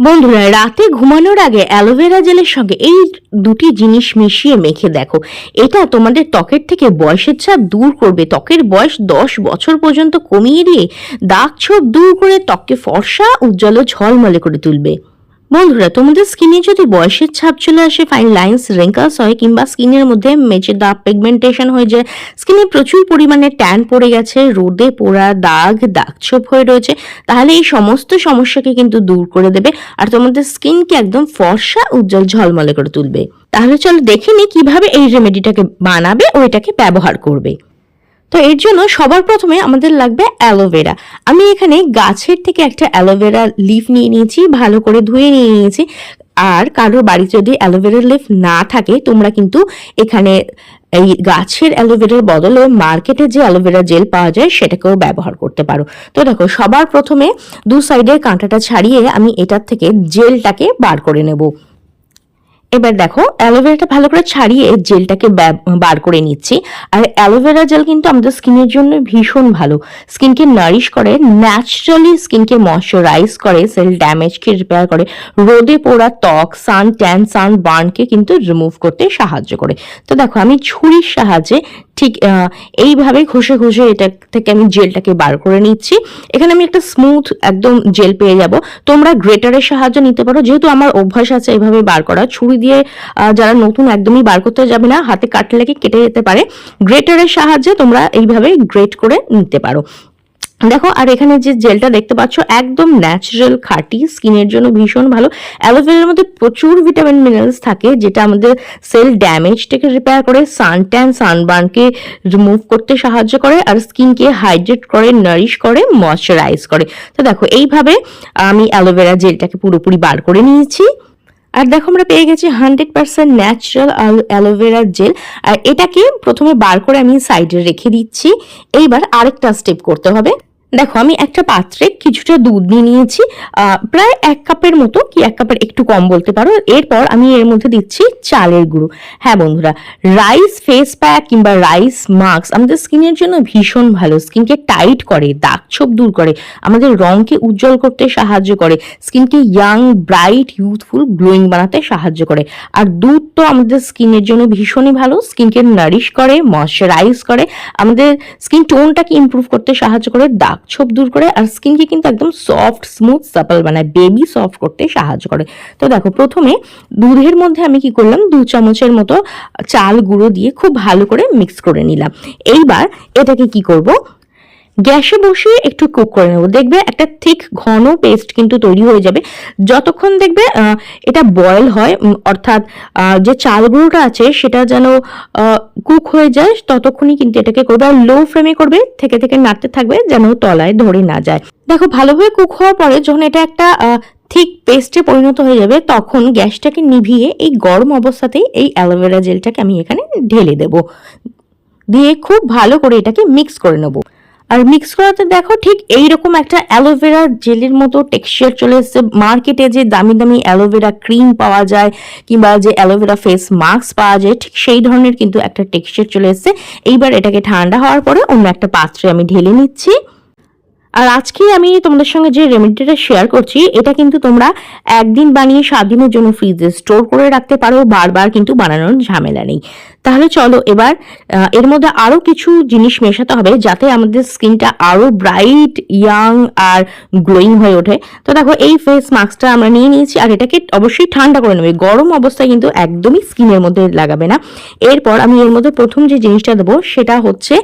বন্ধুরা, রাতে ঘুমানোর আগে অ্যালোভেরা জেলের সঙ্গে এই দুটি জিনিস মিশিয়ে মেখে দেখো। এটা তোমাদের ত্বকের থেকে বয়সের ছাপ দূর করবে। ত্বকের বয়স দশ বছর পর্যন্ত কমিয়ে দিয়ে দাগ ছোপ দূর করে ত্বককে ফর্সা, উজ্জ্বল ঝলমলে করে তুলবে। বন্ধুরা, তোমাদের স্কিনে যদি বয়সের ছাপ চলে আসে ফাইন লাইন্স রেঙ্কাস হয় কিংবা স্কিনের মধ্যে মেচে দাগ পিগমেন্টেশন হয়ে যায় স্কিনে প্রচুর পরিমাণে ট্যান পড়ে গেছে, রোদে পোড়া দাগ দাগ ছোপ হয়ে রয়েছে, তাহলে এই সমস্ত সমস্যাকে কিন্তু দূর করে দেবে আর তোমাদের স্কিনকে একদম ফর্সা, উজ্জ্বল, ঝলমলে করে তুলবে। তাহলে চলো দেখে নি কীভাবে এই রেমেডিটাকে বানাবে ও এটাকে ব্যবহার করবে। তো এর জন্য সবার প্রথমে আমাদের লাগবে অ্যালোভেরা আমি এখানে গাছের থেকে একটা অ্যালোভেরা লিফ নিয়ে নিয়েছি, ভালো করে ধুয়ে নিয়ে নিয়েছি। আর কারোর বাড়িতে যদি অ্যালোভেরা লিফ না থাকে, তোমরা কিন্তু এখানে এই গাছের অ্যালোভেরার বদলে মার্কেটে যে অ্যালোভেরা জেল পাওয়া যায়, সেটাকেও ব্যবহার করতে পারো। তো দেখো, সবার প্রথমে দু সাইডের কাঁটাটা ছাড়িয়ে আমি এটার থেকে জেলটাকে বার করে নেব। এবার দেখো অ্যালোভেরাটা ভালো করে ছাড়িয়ে জেলটাকে বার করে নিচ্ছি। আর অ্যালোভেরা জেল কিন্তু আমাদের স্কিনের জন্য ভীষণ ভালো। স্কিনকে নারিশ করে ন্যাচারালি স্কিনকে ময়শ্চারাইজ করে সেল ড্যামেজকে রিপেয়ার করে, রোদে পোড়া ত্বক সান ট্যান সান বার্নকে কিন্তু রিমুভ করতে সাহায্য করে। তো দেখো, আমি ছুরির সাহায্যে ঠিক এইভাবে ঘষে ঘষে এটা থেকে আমি জেলটাকে বার করে নিচ্ছি। এখানে আমি একটা স্মুথ একদম জেল পেয়ে যাব। তোমরা গ্রেটারের সাহায্য নিতে পারো। যেহেতু আমার অভ্যাস আছে এইভাবে বার করা, ছুরি দিয়ে যারা নতুন একদমই বার করতে যাবে না, হাতে কাটলে কেটে যেতে পারে? গ্রেটারের সাহায্যে তোমরা এইভাবে গ্রেট করে নিতে পারো। দেখো, আর এখানে যে জেলটা দেখতে পাচ্ছ, একদম ন্যাচারাল খাঁটি স্কিনের জন্য ভীষণ ভালো। অ্যালোভেরার মধ্যে প্রচুর ভিটামিন মিনারেলস থাকে, যেটা আমাদের সেল ড্যামেজটাকে রিপেয়ার করে সানট্যান সানবার্নকে রিমুভ করতে সাহায্য করে, আর স্কিনকে হাইড্রেট করে নারিশ করে ময়শ্চারাইজ করে। তো দেখো, এইভাবে আমি অ্যালোভেরা জেলটাকে পুরোপুরি বার করে নিয়েছি। আর দেখো, আমরা পেয়ে গেছি hundred percent natural aloe vera gel আর এটাকে প্রথমে বার করে আমি সাইডে রেখে দিচ্ছি। এইবার আরেকটা স্টেপ করতে হবে। দেখো, আমি একটা পাত্রে কিছুটা দুধ নিয়ে নিয়েছি প্রায় এক কাপের মতো কি এক কাপের একটু কম বলতে পারো। এরপর আমি এর মধ্যে দিচ্ছি চালের গুঁড়ো। হ্যাঁ বন্ধুরা রাইস ফেস প্যাক কিংবা রাইস মাস্ক আমাদের স্কিনের জন্য ভীষণ ভালো। স্কিনকে টাইট করে, দাগ ছোপ দূর করে, আমাদের রংকে উজ্জ্বল করতে সাহায্য করে, স্কিনকে ইয়াং ব্রাইট ইউথফুল গ্লোয়িং বানাতে সাহায্য করে। আর দুধ তো আমাদের স্কিনের জন্য ভীষণই ভালো। স্কিনকে নারিশ করে ময়শ্চারাইজ করে, আমাদের স্কিন টোনটাকে ইমপ্রুভ করতে সাহায্য করে, দাগ ছোপ দূর করে আর স্কিনকে কিন্তু একদম সফট স্মুথ সাপল বানায় বেবি সফট করতে সাহায্য করে। তো দেখো, প্রথমে দুধের মধ্যে আমি কি করলাম? দু চামচের মতো চাল গুঁড়ো দিয়ে খুব ভালো করে মিক্স করে নিলাম। এইবার এটাকে কি করব? গ্যাসে বসিয়ে একটু কুক করে নেব। দেখবে একটা থিক ঘন পেস্ট কিন্তু তৈরি হয়ে যাবে। যতক্ষণ দেখবে এটা বয়েল হয় অর্থাৎ যে চাল গুঁড়োটা আছে, সেটা যেন কুক হয়ে যায়, ততক্ষণই কিন্তু এটাকে করবে। আর লো ফ্লেমে করবে, থেকে থেকে নাড়তে থাকবে যেন তলায় ধরে না যায়। দেখো, ভালোভাবে কুক হওয়ার পরে যখন এটা একটা ঠিক পেস্টে পরিণত হয়ে যাবে, তখন গ্যাসটাকে নিভিয়ে এই গরম অবস্থাতেই এই অ্যালোভেরা জেলটাকে আমি এখানে ঢেলে দেব। দিয়ে খুব ভালো করে এটাকে মিক্স করে নেব। আর মিক্স করাতে দেখো ঠিক এইরকম একটা অ্যালোভেরা জেলের মতো টেক্সচার চলে এসছে। মার্কেটে যে দামি দামি অ্যালোভেরা ক্রিম পাওয়া যায় কিংবা যে অ্যালোভেরা ফেস মাস্ক পাওয়া যায়, ঠিক সেই ধরনের কিন্তু একটা টেক্সচার চলে এসছে। এইবার এটাকে ঠান্ডা হওয়ার পরে অন্য একটা পাত্রে আমি ঢেলে নিচ্ছি। আর আজকে আমি তোমাদের সঙ্গে যে রেমেডিটা শেয়ার করছি, এটা কিন্তু তোমরা একদিন বানিয়ে সাত দিনের জন্য ফ্রিজে স্টোর করে রাখতে পারো, বারবার কিন্তু বানানোর ঝামেলা নেই। তাহলে চলো এবার এর মধ্যে আরও কিছু জিনিস মেশাতে হবে যাতে আমাদের স্কিনটা আরও ব্রাইট ইয়াং আর গ্লোয়িং হয়ে ওঠে। তো দেখো, এই ফেস মাস্কটা আমরা নিয়ে নিয়েছি আর এটাকে অবশ্যই ঠান্ডা করে নেবে। গরম অবস্থায় কিন্তু একদমই স্কিনের মধ্যে লাগাবে না। এরপর আমি এর মধ্যে প্রথম যে জিনিসটা দেবো, সেটা হচ্ছে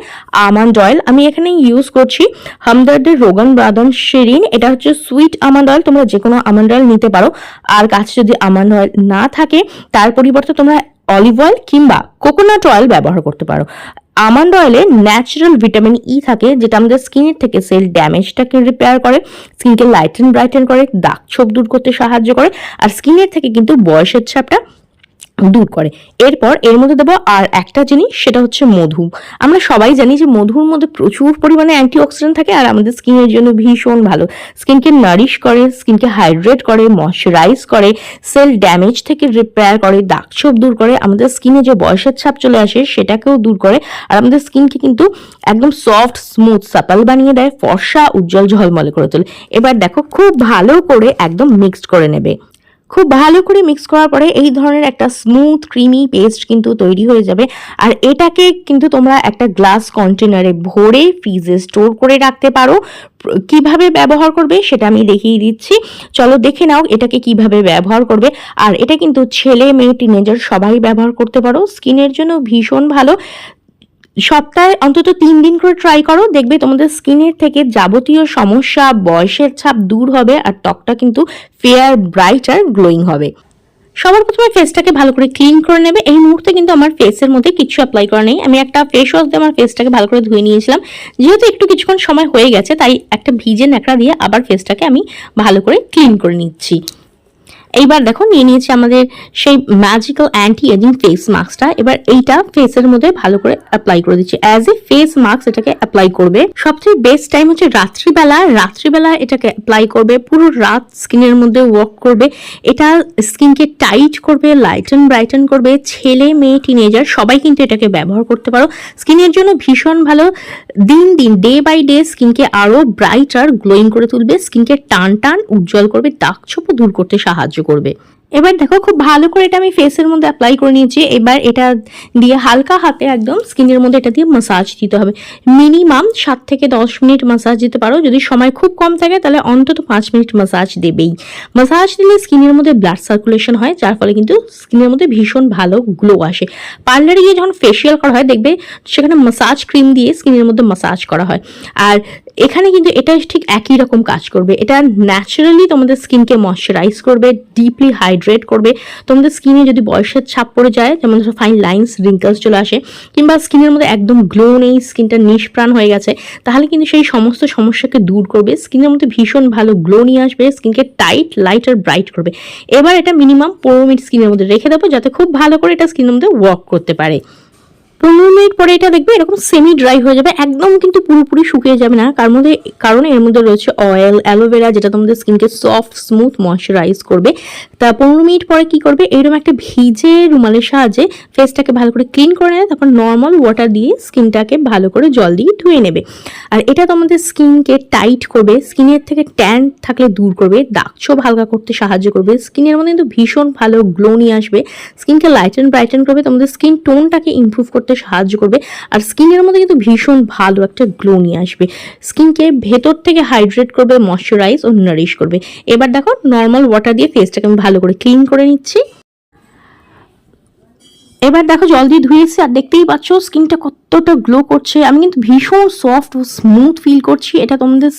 আমন্ড অয়েল আমি এখানে ইউজ করছি হামদার্দের রোগান বাদাম শিরিন, এটা হচ্ছে সুইট আমন্ড অয়েল তোমরা যে কোনো আমন্ড অয়েল নিতে পারো। আর কাছে যদি আমন্ড অয়েল না থাকে, তার পরিবর্তে তোমরা অলিভ অয়েল কিংবা কোকোনাট অয়েল ব্যবহার করতে পারো। আমন্ড অয়েলে ন্যাচারাল ভিটামিন ই থাকে, যেটা আমাদের স্কিনের থেকে সেল ড্যামেজটাকে রিপেয়ার করে স্কিনকে লাইটেন ব্রাইটেন করে, দাগ ছোপ দূর করতে সাহায্য করে। আর স্কিনের থেকে কিন্তু বয়সের ছাপটা দূর করে। এরপর এর মধ্যে দেবো আর একটা জিনিস, সেটা হচ্ছে মধু। আমরা সবাই জানি যে মধুর মধ্যে প্রচুর পরিমাণে অ্যান্টিঅক্সিডেন্ট থাকে আর আমাদের স্কিনের জন্য ভীষণ ভালো। স্কিনকে নারিশ করে, স্কিনকে হাইড্রেট করে ময়শ্চারাইজ করে সেল ড্যামেজ থেকে রিপেয়ার করে দাগ ছোপ দূর করে, আমাদের স্কিনে যে বয়সের ছাপ চলে আসে সেটাকেও দূর করে আর আমাদের স্কিনকে কিন্তু একদম সফট স্মুথ সাপাল বানিয়ে দেয়, ফর্সা, উজ্জ্বল ঝলমলে করে তোলে। এবার দেখো, খুব ভালো করে একদম মিক্সড করে নেবে। খুব ভালো করে মিক্স করার পরে এই ধরনের একটা স্মুথ ক্রিমি পেস্ট কিন্তু তৈরি হয়ে যাবে। আর এটাকে কিন্তু তোমরা একটা গ্লাস কন্টেনারে ভরে ফ্রিজে স্টোর করে রাখতে পারো। কীভাবে ব্যবহার করবে সেটা আমি দেখিয়ে দিচ্ছি। চলো দেখে নাও এটাকে কীভাবে ব্যবহার করবে। আর এটা কিন্তু ছেলে মেয়ে টিনেজার সবাই ব্যবহার করতে পারো। স্কিনের জন্য ভীষণ ভালো। সপ্তাহে অন্তত তিন দিন করে ট্রাই করো। দেখবে তোমাদের স্কিনের থেকে যাবতীয় সমস্যা, বয়সের ছাপ দূর হবে আর ত্বকটা কিন্তু ফেয়ার ব্রাইট আর গ্লোয়িং হবে। সবার প্রথমে ফেসটাকে ভালো করে ক্লিন করে নেবে। এই মুহূর্তে কিন্তু আমার ফেসের মধ্যে কিছু অ্যাপ্লাই করা নেই। আমি একটা ফেস ওয়াশ দিয়ে আমার ফেসটাকে ভালো করে ধুয়ে নিয়েছিলাম। যেহেতু একটু কিছুক্ষণ সময় হয়ে গেছে, তাই একটা ভিজে ন্যাকড়া দিয়ে আবার ফেসটাকে আমি ভালো করে ক্লিন করে নিচ্ছি। এইবার দেখো নিয়ে নিয়েছি আমাদের সেই ম্যাজিক্যাল অ্যান্টি এজিং ফেস মাস্কটা এবার এইটা ফেসের মধ্যে ভালো করে অ্যাপ্লাই করে দিচ্ছি। অ্যাজ এ ফেস মাস্ক এটাকে অ্যাপ্লাই করবে। সবচেয়ে বেস্ট টাইম হচ্ছে রাত্রিবেলা। রাত্রিবেলা এটাকে অ্যাপ্লাই করবে। পুরো রাত স্কিনের মধ্যে ওয়ার্ক করবে। এটা স্কিনকে টাইট করবে লাইটন ব্রাইটন করবে। ছেলে, মেয়ে টিনেজার সবাই কিন্তু এটাকে ব্যবহার করতে পারো। স্কিনের জন্য ভীষণ ভালো। দিন দিন ডে বাই ডে স্কিনকে আরও ব্রাইট আর গ্লোয়িং করে তুলবে। স্কিনকে টান টান, উজ্জ্বল করবে। দাগ ছোপও দূর করতে সাহায্য করবে। এবার দেখো, খুব ভালো করে এটা আমি ফেসের মধ্যে অ্যাপ্লাই করে নিয়েছি। এবার এটা দিয়ে হালকা হাতে একদম স্কিনের মধ্যে এটা দিয়ে মাসাজ দিতে হবে। মিনিমাম সাত থেকে দশ মিনিট মাসাজ দিতে পারো। যদি সময় খুব কম থাকে, তাহলে অন্তত পাঁচ মিনিট মাসাজ দেবেই। মাসাজ দিলে স্কিনের মধ্যে ব্লাড সার্কুলেশন হয়, যার ফলে কিন্তু স্কিনের মধ্যে ভীষণ ভালো গ্লো আসে। পার্লারে গিয়ে যখন ফেসিয়াল করা হয়, দেখবে সেখানে মাসাজ ক্রিম দিয়ে স্কিনের মধ্যে মাসাজ করা হয়। আর এখানে কিন্তু এটা ঠিক একই রকম কাজ করবে। এটা ন্যাচারালি তোমাদের স্কিনকে ময়শ্চারাইজ করবে ডিপলি হাইড্রেট করবে। তোমাদের স্কিনে যদি বয়সের ছাপ পড়ে যায়, যেমন ধরো ফাইন লাইন্স রিঙ্কলস চলে আসে, কিংবা স্কিনের মধ্যে একদম গ্লো নেই স্কিনটা নিষ্প্রাণ হয়ে গেছে, তাহলে কিন্তু সেই সমস্ত সমস্যাকে দূর করবে স্কিনের মধ্যে ভীষণ ভালো গ্লো নিয়ে আসবে স্কিনকে টাইট লাইট আর ব্রাইট করবে। এবার এটা মিনিমাম পনেরো মিনিট স্কিনের মধ্যে রেখে দেবো, যাতে খুব ভালো করে এটা স্কিনের মধ্যে ওয়ার্ক করতে পারে। পনেরো মিনিট পরে এটা দেখবে এরকম সেমি ড্রাই হয়ে যাবে, একদম কিন্তু পুরোপুরি শুকিয়ে যাবে না। কার মধ্যে, কারণ এর মধ্যে রয়েছে অয়েল অ্যালোভেরা যেটা তোমাদের স্কিনকে সফট স্মুথ ময়শ্চারাইজ করবে। তা পনেরো মিনিট পরে কি করবে? এরকম একটা ভিজে রুমালের সাহায্যে ফেসটাকে ভালো করে ক্লিন করে নেবে, তারপর নর্মাল ওয়াটার দিয়ে স্কিনটাকে ভালো করে জল দিয়ে ধুয়ে নেবে। আর এটা তোমাদের স্কিনকে টাইট করবে স্কিনের থেকে ট্যান থাকলে দূর করবে দাগ ছোপ হালকা করতে সাহায্য করবে স্কিনের মধ্যে কিন্তু ভীষণ ভালো গ্লো নিয়ে আসবে। স্কিনকে লাইটেন ব্রাইটেন করবে, তোমাদের স্কিন টোনটাকে ইমপ্রুভ করতে সাহায্য করবে। আর স্কিনের মধ্যে কিন্তু ভীষণ ভালো একটা গ্লো নিয়ে আসবে। স্কিনকে ভেতর থেকে হাইড্রেট করবে ময়শ্চারাইজ ও নারিশ করবে। এবার দেখো নর্মাল ওয়াটার দিয়ে ফেসটাকে আমি ভালো করে ক্লিন করে নিচ্ছি। এবার দেখো জল দিয়ে ধুয়েছি আর দেখতেই পাচ্ছ, স্কিনটা কতটা গ্লো করছে। আমি কিন্তু ভীষণ সফট ও স্মুথ ফিল করছি। এটা তোমাদের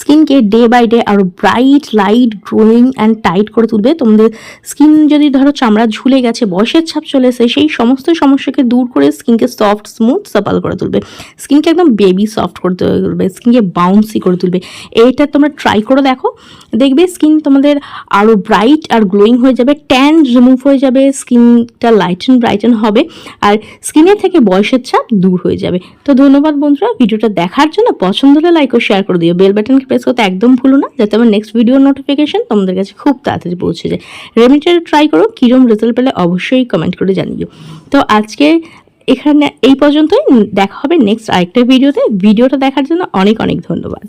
স্কিনকে ডে বাই ডে আরও bright light growing and tight করে তুলবে। তোমাদের স্কিন যদি ধরো চামড়া ঝুলে গেছে, বয়সের ছাপ চলে এসে সেই সমস্ত সমস্যাকে দূর করে স্কিনকে সফট স্মুথ সাপাল করে তুলবে। স্কিনকে একদম বেবি সফট করে তুলবে স্কিনকে বাউন্সি করে তুলবে। এটা তোমরা ট্রাই করে দেখো। দেখবে স্কিন তোমাদের আরও ব্রাইট আর গ্লোয়িং হয়ে যাবে ট্যান রিমুভ হয়ে যাবে স্কিনটা লাইটেন ব্রাইটেন হবে আর স্কিনের থেকে বয়সের ছাপ দূর হয়ে যাবে। তো ধন্যবাদ বন্ধুরা, ভিডিওটা দেখার জন্য পছন্দ হলে লাইক ও শেয়ার করে দিও। বেল বাটনকে প্রেস করতে একদম ভুলো না, যাতে আমার নেক্সট ভিডিওর নোটিফিকেশন তোমাদের কাছে খুব তাড়াতাড়ি পৌঁছে যায়। রেমিটার ট্রাই করো, কিরম রেজাল্ট পেলে অবশ্যই কমেন্ট করে জানিও। তো আজকে এখানে এই পর্যন্তই, দেখা হবে নেক্সট আরেকটা ভিডিওতে ভিডিওটা দেখার জন্য অনেক অনেক ধন্যবাদ।